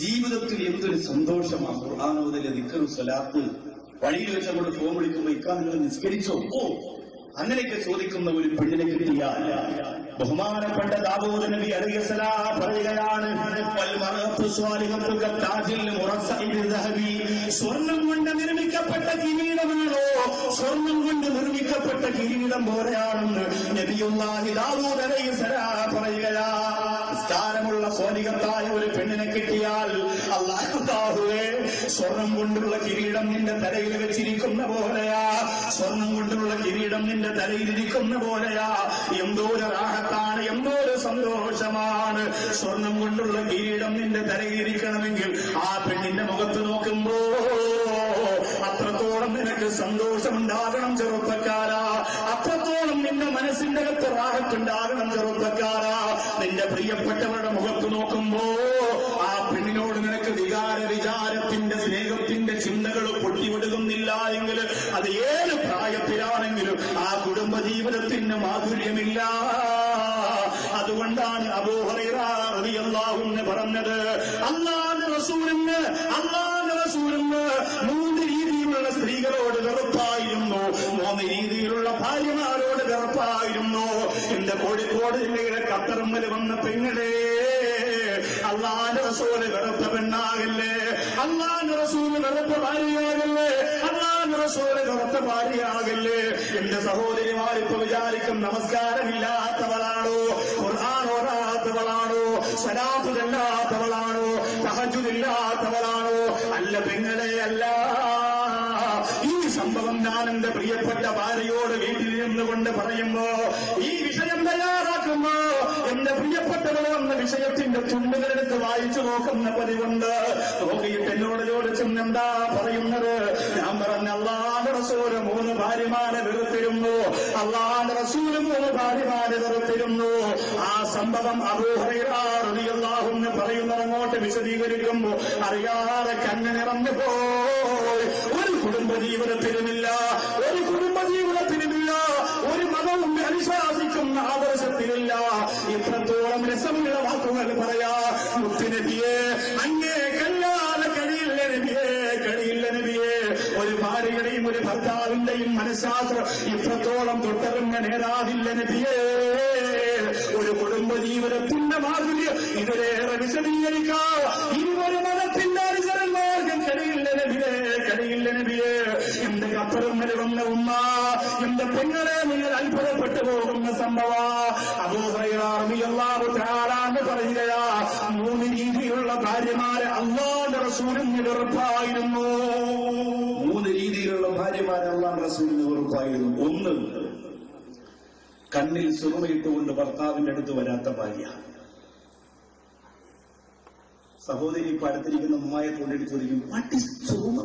ജീവിതത്തിൽ എന്തൊരു സന്തോഷമാണ് ഖുർആാനോദിലെ നിക്കറു സ്വലാത്ത്. വഴിയിൽ വെച്ച് അങ്ങോട്ട് ഫോൺ വിളിക്കുമ്പോൾ ഇക്കാ നിങ്ങൾ നിസ്കരിച്ചോ? ഓ അങ്ങനെയൊക്കെ ചോദിക്കുന്ന ഒരു പെണ്ണിനെ കിട്ടിയ ബഹുമാനപ്പെട്ട ദാവൂദ് നബി അലൈഹിസ്സലാം പറയുകയാണ്. സ്വർണം കൊണ്ട് നിർമ്മിക്കപ്പെട്ട കിരീടമാണോ? സ്വർണം കൊണ്ട് നിർമ്മിക്കപ്പെട്ട കിരീടം പോലെയാണെന്ന് നബിയുള്ളാഹി ദാവൂദ് അലൈഹിസ്സലാം പറയുകയാ. നിസ്കാരമുള്ള സോനികത്തായ ഒരു പെണ്ണിനെ കിട്ടിയാൽ അള്ളാഹുവേ സ്വർണം കൊണ്ടുള്ള കിരീടം നിന്റെ തലയിൽ വെച്ചിരിക്കുന്ന പോലെയാ. സ്വർണം കൊണ്ടുള്ള കിരീടം നിന്റെ തലയിലിരിക്കുന്ന പോലെയാ. എന്തോ ഒരു റാഹത്താണ് എന്തോ ഒരു സന്തോഷമാണ്. സ്വർണം കൊണ്ടുള്ള കിരീടം നിന്റെ തലയിലിരിക്കണമെങ്കിൽ ആ പെണ്ണിന്റെ മുഖത്ത് നോക്കുമ്പോ അത്രത്തോളം നിനക്ക് സന്തോഷമുണ്ടാകണം ചെറുപ്പക്കാരാ. അത്രത്തോളം നിന്റെ മനസ്സിന്റെ അകത്ത് റാഹത്തുണ്ടാകണം ചെറുപ്പക്കാരാ. നിന്റെ പ്രിയപ്പെട്ടവരുടെ ചിന്തകൾ പൊട്ടിവിടുകുന്നില്ല എങ്കിൽ അത് ഏത് പ്രായത്തിലാണെങ്കിലും ആ കുടുംബ ജീവിതത്തിന് മാധുര്യമില്ല. അതുകൊണ്ടാണ് അബൂഹറിയാഹുന്ന് പറഞ്ഞത് അള്ളാന്റെ റസൂലിന് അള്ളാന്റെ റസൂലിന് മൂന്ന് രീതിയിലുള്ള സ്ത്രീകളോട് വെറുപ്പായിരുന്നു. മൂന്ന് രീതിയിലുള്ള ഭാര്യമാരോട് വെറുപ്പായിരുന്നു. എന്റെ കോഴിക്കോട് ജില്ലയിലെ കത്തറമ്മൽ വന്ന പെങ്ങളെ അള്ളാന്റെ റസൂൽ വെറുത്ത പെണ്ണാകല്ലേ? അള്ളാന്റെ റസൂൽ വെറുത്ത ഭാര്യയാകല്ലേ? അള്ളാന്റെ റസൂൽ വെറുത്ത ഭാര്യയാകല്ലേ? എന്റെ സഹോദരിമാർ ഇപ്പൊ വിചാരിക്കും നമസ്കാരമില്ലാത്തവളാണോ? ഖുർആൻ ഓടാത്തവളാണോ സ്വലാത്ത് ചെല്ലാത്തവളാണോ അല്ല പെങ്ങളെ അല്ല. ഈ സംഭവം ഞാൻ എന്റെ പ്രിയപ്പെട്ട ഭാര്യയോട് വീട്ടിൽ നിന്നുകൊണ്ട് പറയുമ്പോ ഈ വിഷയം തയ്യാറാക്കുമ്പോ എന്റെ പ്രിയപ്പെട്ടവർ എന്ന വിഷയത്തിന്റെ ചുണ്ടുകളെടുത്ത് വായിച്ചു നോക്കുന്ന പതിവുണ്ട്. നോക്കിയിട്ട് എന്നോട് ചോദിച്ചെന്ന് എന്താ പറയുന്നത്? ഞാൻ പറഞ്ഞ അള്ളാഹ് റസൂൽ മൂന്ന് ഭാര്യമാരെ വെറുത്തിരുന്നു. അള്ളാഹ് റസൂൽ മൂന്ന് ഭാര്യമാരെ വെറുത്തിരുന്നു. ആ സംഭവം അബൂഹറിയാഹുന്ന് പറയുന്നത് അങ്ങോട്ട് വിശദീകരിക്കുമ്പോ അറിയാതെ കണ്ണ് പോയി. ഒരു കുടുംബ ജീവിതത്തിലുമില്ല രസമുള്ള വാക്കുകൾ പറയാ മുത്തുനബിയെ അങ്ങേ കല്ലാല കഴിയില്ല നബിയെ കഴിയില്ല നബിയെ. ഒരു ഭാര്യയുടെയും ഒരു ഭർത്താവിന്റെയും മനഃശാസ്ത്രം ഇത്രത്തോളം തൊട്ടറിഞ്ഞ നേരാതില്ല നബിയേ. ഒരു കുടുംബ ജീവിതത്തിന്റെ മാധുര്യം ഇതിലേറെ വിശദീകരിക്കാം. ഇരുവരു മതത്തിന്റെ അനുസരന്മാർക്കും കഴിയില്ല നബിയെ കഴിയില്ല നബിയെ. എന്റെ കപ്പറും വന്ന ഉമ്മ എന്റെ പെങ്ങളെ നിങ്ങൾ അത്ഭുതപ്പെട്ടു പോകുന്ന സംഭവ അബൂഹൈറാമിയല്ലാഹു താരാന്ന് പറയുകയാ മൂന്ന് രീതിയിലുള്ള ഭാര്യമാരെ അള്ളാന്റെ റസൂലിന് വെറുപ്പായിരുന്നു. മൂന്ന് രീതിയിലുള്ള ഭാര്യമാരെ അള്ളാന്റെ റസൂലിന് വെറുപ്പായിരുന്നു. ഒന്ന് കണ്ണിൽ സുറുമയിട്ടുകൊണ്ട് ഭർത്താവിന്റെ അടുത്ത് വരാത്ത ഭാര്യ. സഹോദരി ഇപ്പൊ അടുത്തിരിക്കുന്ന ഉമ്മായെ കൊണ്ടിട്ട് ചോദിക്കും വാട്ട് ഇസ് സുറുമ